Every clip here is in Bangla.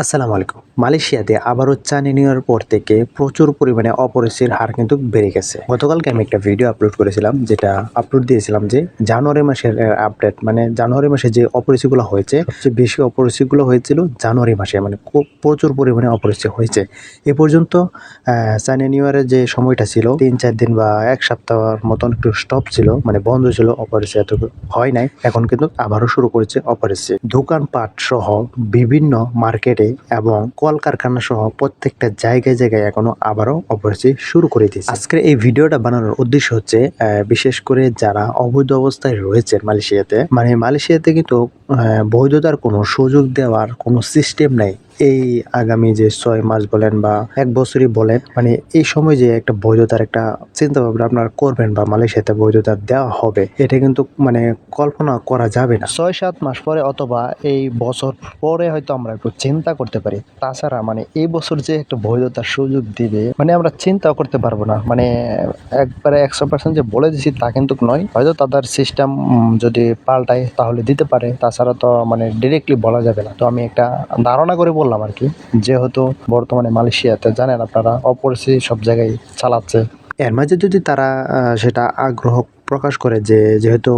আসসালামু আলাইকুম। মালয়েশিয়াতে আবারও চানি নেওয়ার পর থেকে প্রচুর পরিমাণে অপরিচির হার কিন্তু বেড়ে গেছে। গতকালকে আমি একটা ভিডিও আপলোড করেছিলাম, যেটা আপলোড দিয়েছিলাম যে জানুয়ারি মাসের আপডেট মানে জানুয়ারি মাসে যে অপরিচিগুলো হয়েছে, সবচেয়ে বেশি অপরিচিগুলো হয়েছিল জানুয়ারি মাসে মানে খুব প্রচুর পরিমাণে অপরিচি হয়েছে। এ পর্যন্ত চাইনা নিউ যে সময়টা ছিল, তিন চার দিন বা এক সপ্তাহের মতন একটু স্টপ ছিল মানে বন্ধ ছিল অপরিচি এত হয় নাই। এখন কিন্তু আবারও শুরু করেছে অপরিচি দোকানপাট সহ বিভিন্ন মার্কেটে এবং কলকারখানা সহ প্রত্যেকটা জায়গায় জায়গায় এখনও আবারও অপরিচি শুরু করে দিয়েছে। আজকের এই ভিডিওটা বানানোর উদ্দেশ্য হচ্ছে বিশেষ করে যারা অবৈধ অবস্থায় রয়েছে মালয়েশিয়াতে। মানে মালয়েশিয়াতে কিন্তু বৈধতার কোনো সুযোগ দেওয়ার কোনো সিস্টেম নেই। এই আগামী যে ছয় মাস বলেন বা এক বছরই বলেন মানে এই সময় যে একটা বৈধতার একটা চিন্তা ভাবনা আপনারা করবেন বা মালয়েশিয়াতে বৈধতা দেওয়া হবে, এটা কিন্তু মানে কল্পনা করা যাবে না। ছয় সাত মাস পরে অথবা এই বছর পরে হয়তো আমরা একটু চিন্তা করতে পারি। তাছাড়া মানে এই বছর যে একটা বৈধতার সুযোগ দিবে মানে আমরা চিন্তাও করতে পারব না। মানে একবারে একশো পার্সেন্ট যে বলে দিছি তা কিন্তু নয়। হয়তো তাদের সিস্টেম যদি পাল্টায় তাহলে দিতে পারে। তাছাড়া তো মানে ডিরেক্টলি বলা যাবে না। তো আমি একটা ধারণা করে বললাম আর কি, যেহেতু বর্তমানে মালয়েশিয়াতে, জানেন আপনারা, অপরিচিত সব জায়গায় চালাচ্ছে। এর মাঝে যদি তারা সেটা আগ্রহ প্রকাশ করে যে যেহেতু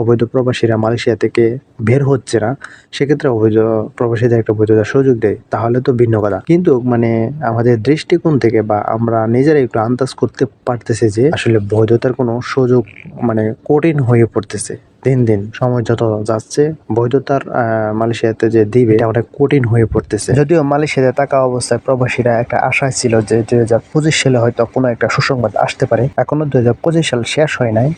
অবৈধ প্রবাসীরা মালয়েশিয়া থেকে বের হচ্ছে না, সেক্ষেত্রে অবৈধ প্রবাসীদের একটা বৈধতার সুযোগ দেয়, তাহলে তো ভিন্ন কথা। কিন্তু মানে আমাদের দৃষ্টিকোণ থেকে বা আমরা নিজেরাই একটু আন্দাজ করতে পারতেছি যে আসলে বৈধতার কোনো সুযোগ মানে কঠিন হয়ে পড়তেছে। দিন দিন সময় যত যাচ্ছে, বৈধতার মালয়েশিয়াতে যে দিবে, এটা অনেক কঠিন হয়ে পড়তেছে। যদিও মালয়েশিয়াতে থাকা অবস্থায় প্রবাসীরা একটা আশায় ছিল যে দুই হাজার পঁচিশ সালে হয়তো কোনো একটা সুসংবাদ আসতে পারে। এখনও দুই হাজার পঁচিশ সাল শেষ হয় নাই।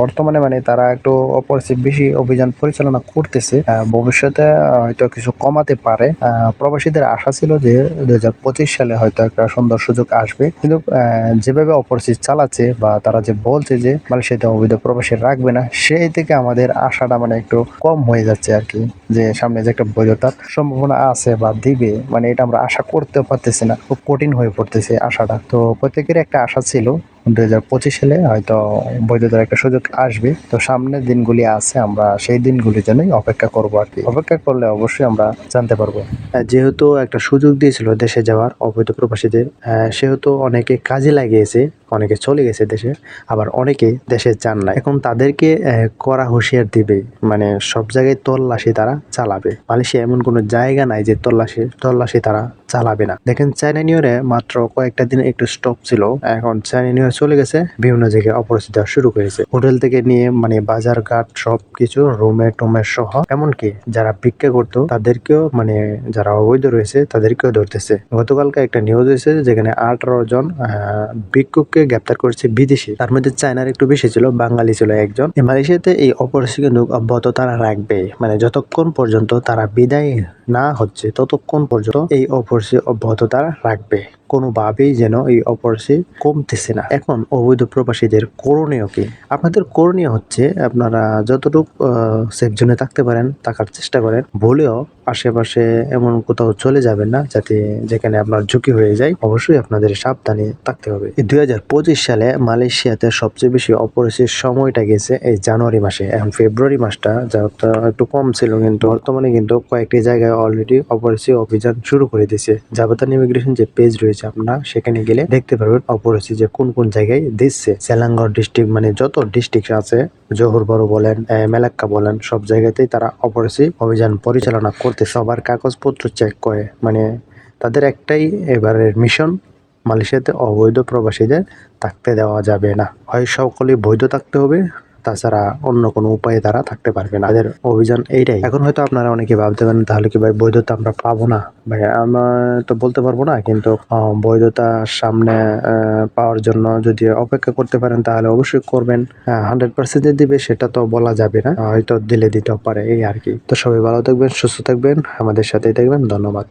বর্তমানে মানে তারা একটু অপরিচিত, বেশি অভিযান পরিচালনা করতেছে। ভবিষ্যতে হয়তো কিছু কমাতে পারে। প্রবাসীদের আশা ছিল যে দুই হাজার পঁচিশ সালে হয়তো একটা সুন্দর সুযোগ আসবে। কিন্তু যেভাবে অপরিচিত চালাচ্ছে বা তারা যে বলছে যে মালয়েশিয়াতে অবৈধ প্রবাসী রাখবে না, সেই থেকে আমাদের আশাটা মানে একটু কম হয়ে যাচ্ছে আর কি, যে সামনে যে একটা বৈধতার সম্ভাবনা আছে বা দিবে মানে এটা আমরা আশা করতেও পারতেছি না, খুব কঠিন হয়ে পড়তেছে আশাটা। তো প্রত্যেকের একটা আশা ছিল দুই হাজার পঁচিশ সালে হয়তো বৈধতার একটা সুযোগ আসবে। তো সামনের দিনগুলি আছে, আমরা সেই দিনগুলির জন্যই অপেক্ষা করব আর কি। অপেক্ষা করলে অবশ্যই আমরা জানতে পারব। যেহেতু একটা সুযোগ দিয়েছিল দেশে যাওয়ার অবৈধ প্রবাসীদের সেহেতু অনেকে কাজে লাগিয়েছে, অনেকে চলে গেছে দেশে, আবার অনেকে দেশে যান না এখন তাদেরকে কড়া হুঁশিয়ার দিবে মানে সব জায়গায় তল্লাশি তারা চালাবে। মালয়েশিয়া এমন কোনো জায়গা নাই যে তল্লাশি তল্লাশি তারা চালাবে না। দেখেন চাইনা নিউ ইয়ারে মাত্র কয়েকটা দিন একটু স্টপ ছিল। এখন চাইনা নিউ চলে গেছে, বিভিন্ন জায়গায় অপরিচিত শুরু করেছে। হোটেল থেকে নিয়ে মানে বাজার ঘাট সব কিছু রুমে টুমে সহ। এমনকি যারা ভিক্ষা করতো, তাদেরকেও মানে যারা অবৈধ রয়েছে, তাদেরকেও ধরতেছে। গতকালকে একটা নিউজ হয়েছে যেখানে আঠারো জন ভিক্ষুককে গ্রেপ্তার করেছে বিদেশি। তার মধ্যে চায়নার একটু বেশি ছিল, বাঙালি ছিল একজন। মালয়েশিয়াতে এই অপরিচিত কিন্তু অব্যাহত তারা রাখবে। মানে যতক্ষণ পর্যন্ত তারা বিদায় না হচ্ছে, ততক্ষণ পর্যন্ত এই অপরিচিত অব্যাহত রাখবে। কোনোভাবেই যেন এই অপরিচিত কমতেছে না। এখন অবৈধ প্রবাসীদের করণীয় কি? আপনাদের করণীয় হচ্ছে আপনারা যতটুকু সেফ জোনে থাকতে পারেন, থাকার চেষ্টা করেন, বলেও আশেপাশে এমন কোথাও চলে যাবেন না, যাতে যেখানে আপনার ঝুঁকি হয়ে যায়, অবশ্যই আপনাদের সাবধানে থাকতে হবে। দুই হাজার পঁচিশ সালে মালয়েশিয়াতে সবচেয়ে বেশি অপরিচিত সময়টা গেছে এই জানুয়ারি মাসে। এখন ফেব্রুয়ারি মাসটা, যা একটু কম ছিল, কিন্তু বর্তমানে কিন্তু কয়েকটি জায়গায় অলরেডি অপরিচিত অভিযান শুরু করে দিয়েছে। জাপাতান ইমিগ্রেশন যে পেজ রয়েছে আপনারা, সেখানে গেলে দেখতে পারবেন অপরিচিত যে কোন কোন জায়গায় দিচ্ছে। সেলাঙ্গর ডিস্ট্রিক্ট মানে যত ডিস্ট্রিক্ট আছে জোহর বড় বলেন মেলাক্কা বলেন, সব জায়গাতেই তারা অপরিচিত অভিযান পরিচালনা করতে সবার কাগজপত্র চেক করে। মানে তাদের একটাই এবারের মিশন মালয়েশিয়াতে অবৈধ প্রবাসীদের থাকতে দেওয়া যাবে না। হয় সকলেই বৈধ থাকতে হবে তাছাড়া অন্য কোনো উপায়ে তারা থাকতে পারবে না। তাদের অভিযান এইটাই। এখন হয়তো আপনারা অনেকে ভাবতে পারেন, তাহলে কি ভাই বৈধতা আমরা পাবো না? ভাই, আমরা তো বলতে পারব না, কিন্তু বৈধতা সামনে পাওয়ার জন্য যদি অপেক্ষা করতে পারেন, তাহলে অবশ্যই করবেন। হান্ড্রেড পার্সেন্ট দিবে, সেটা তো বলা যাবে না। হয়তো দিলে দিতেও পারে, এই আর কি। তো সবাই ভালো থাকবেন, সুস্থ থাকবেন, আমাদের সাথেই থাকবেন, ধন্যবাদ।